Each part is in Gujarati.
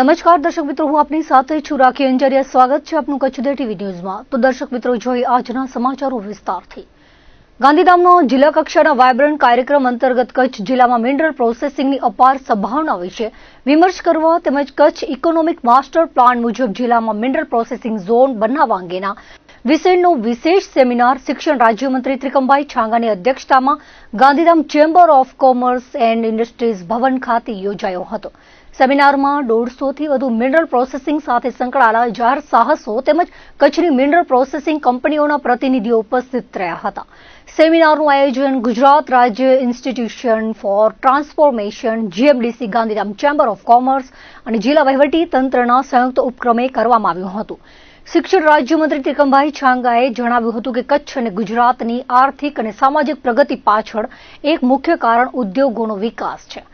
નમસ્કાર, દર્શક મિત્રો, હું આપની સાથે છું રાખી અંજારિયા. સ્વાગત છે આપનું કચ્છ ટીવી ન્યૂઝમાં. તો દર્શક મિત્રો, જોઈએ આજના સમાચારો વિસ્તારથી. ગાંધીધામનો જિલ્લા કક્ષાના વાયબ્રન્ટ કાર્યક્રમ અંતર્ગત કચ્છ જિલ્લામાં મિનરલ પ્રોસેસિંગની અપાર સંભાવના વિશે વિમર્શ કરવા તેમજ કચ્છ ઇકોનોમિક માસ્ટર પ્લાન મુજબ જિલ્લામાં મિનરલ પ્રોસેસિંગ ઝોન બનાવવા અંગેના વિષયનો વિશેષ સેમિનાર શિક્ષણ રાજ્યમંત્રી ત્રિકમભાઈ છાંગાની અધ્યક્ષતામાં Gandhidham chamber of commerce and industries ભવન ખાતે યોજાયો હતો. સેમિનારમાં દોઢસોથી વધુ મિનરલ પ્રોસેસિંગ સાથે સંકળાયેલા જાહેર સાહસો તેમજ કચ્છની મિનરલ પ્રોસેસિંગ કંપનીઓના પ્રતિનિધિઓ ઉપસ્થિત રહ્યા હતા. સેમિનારનું આયોજન ગુજરાત રાજ્ય institution for transformation, GMDC Gandhidham chamber of commerce અને જિલ્લા વહીવટી તંત્રના સંયુક્ત ઉપક્રમે કરવામાં આવ્યું હતું. શિક્ષણ રાજ્યમંત્રી ત્રિકમભાઈ છાંગાએ જણાવ્યું હતું કે કચ્છ અને ગુજરાતની આર્થિક અને સામાજિક પ્રગતિ પાછળ એક મુખ્ય કારણ ઉદ્યોગોનો વિકાસ છે.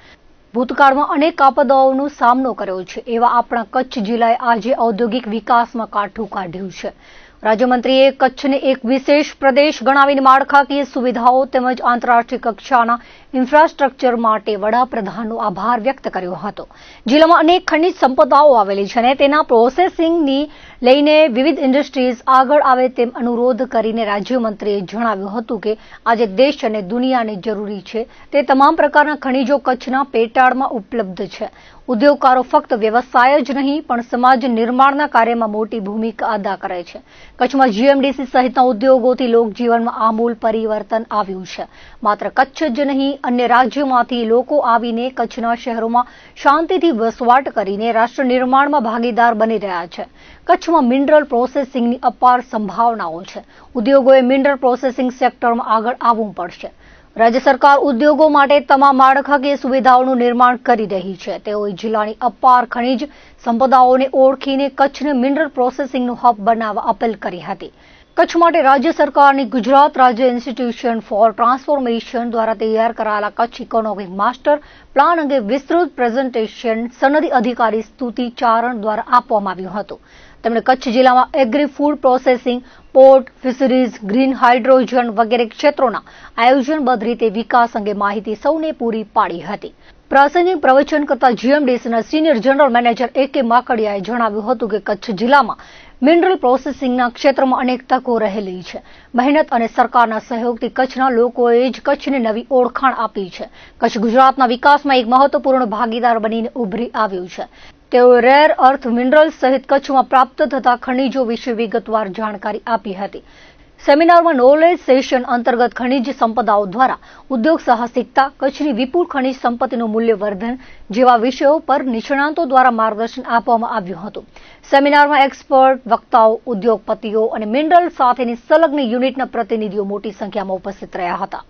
ભૂતકાળમાં અનેક આપદાઓનો સામનો કર્યો છે, એવા આપણા કચ્છ જિલ્લાએ આજે ઔદ્યોગિક વિકાસમાં કાઠું કાઢ્યું છે. રાજ્યમંત્રીએ કચ્છને એક વિશેષ પ્રદેશ ગણાવીને માળખાકીય સુવિધાઓ તેમજ આંતરરાષ્ટ્રીય કક્ષાના ઇન્ફ્રાસ્ટ્રક્ચર માટે વડાપ્રધાનનો આભાર વ્યક્ત કર્યો હતો. જિલ્લામાં અનેક ખનિજ સંપદાઓ આવેલી છે અને તેના પ્રોસેસિંગની લઈને વિવિધ ઇન્ડસ્ટ્રીઝ આગળ આવે તેમ અનુરોધ કરીને રાજ્યમંત્રીએ જણાવ્યું હતું કે આજે દેશ અને દુનિયાને જરૂરી છે. તે તમામ પ્રકારના ખનિજો કચ્છના પેટાળમાં ઉપલબ્ધ છે. ઉદ્યોગકારો ફક્ત વ્યવસાય જ નહીં, પણ સમાજ નિર્માણના કાર્યમાં મોટી ભૂમિકા અદા કરે છે. કચ્છમાં જીએમડીસી સહિતના ઉદ્યોગોથી લોકજીવનમાં આમૂલ પરિવર્તન આવ્યું છે. માત્ર કચ્છ જ નહીં અન્ય રાજ્યોમાંથી લોકો આવીને કચ્છના શહેરોમાં શાંતિથી વસવાટ કરીને રાષ્ટ્ર નિર્માણમાં ભાગીદાર બની રહ્યા છે. કચ્છમાં મિનરલ પ્રોસેસિંગની અપાર સંભાવનાઓ છે. ઉદ્યોગોએ મિનરલ પ્રોસેસિંગ સેક્ટરમાં આગળ આવવું પડશે. રાજ્ય સરકાર ઉદ્યોગો માટે તમામ માળખાકીય સુવિધાઓનું નિર્માણ કરી રહી છે. તેઓએ જિલ્લાની અપાર ખનિજ સંપદાઓને ઓળખીને કચ્છને મિનરલ પ્રોસેસિંગનું હબ બનાવવા અપીલ કરી હતી. કચ્છ માટે રાજ્ય સરકારની ગુજરાત રાજ્ય ઇન્સ્ટિટ્યુશન ફોર ટ્રાન્સફોર્મેશન દ્વારા તૈયાર કરાયેલા કચ્છ ઇકોનોમિક માસ્ટર પ્લાન અંગે વિસ્તૃત પ્રેઝન્ટેશન સનદી અધિકારી સ્તુતિ ચારણ દ્વારા આપવામાં આવ્યું હતું. તેમણે કચ્છ જિલ્લામાં agri food processing port fisheries green hydrogen વગેરે ક્ષેત્રોના આયોજનબદ્ધ રીતે વિકાસ અંગે માહિતી સૌને પૂરી પાડી હતી. પ્રાસંગિક પ્રવચન કરતા જીએમડીસીના senior general manager A K માકડિયાએ જણાવ્યું હતું કે કચ્છ જિલ્લામાં મિનરલ પ્રોસેસિંગના ક્ષેત્રમાં અનેક તકો રહેલી છે. મહેનત અને સરકારના સહયોગથી કચ્છના લોકોએ જ કચ્છને નવી ઓળખાણ આપી છે. કચ્છ ગુજરાતના વિકાસમાં એક મહત્વપૂર્ણ ભાગીદાર બનીને ઉભરી આવ્યું છે. તેઓ રેર અર્થ મિનરલ્સ સહિત કચ્છમાં પ્રાપ્ત થતા ખનિજો વિશે વિગતવાર જાણકારી આપી હતી. સેમિનારમાં નોલેજ સેશન અંતર્ગત ખનિજ સંપદાઓ દ્વારા ઉદ્યોગ સાહસિકતા, કચ્છની વિપુલ ખનિજ સંપત્તિનું મૂલ્યવર્ધન જેવા વિષયો પર નિષ્ણાંતો દ્વારા માર્ગદર્શન આપવામાં આવ્યું હતું. સેમિનારમાં એક્સપર્ટ વક્તાઓ, ઉદ્યોગપતિઓ અને મિનરલ સાથેની સંલગ્ન યુનિટના પ્રતિનિધિઓ મોટી સંખ્યામાં ઉપસ્થિત રહ્યા હતા.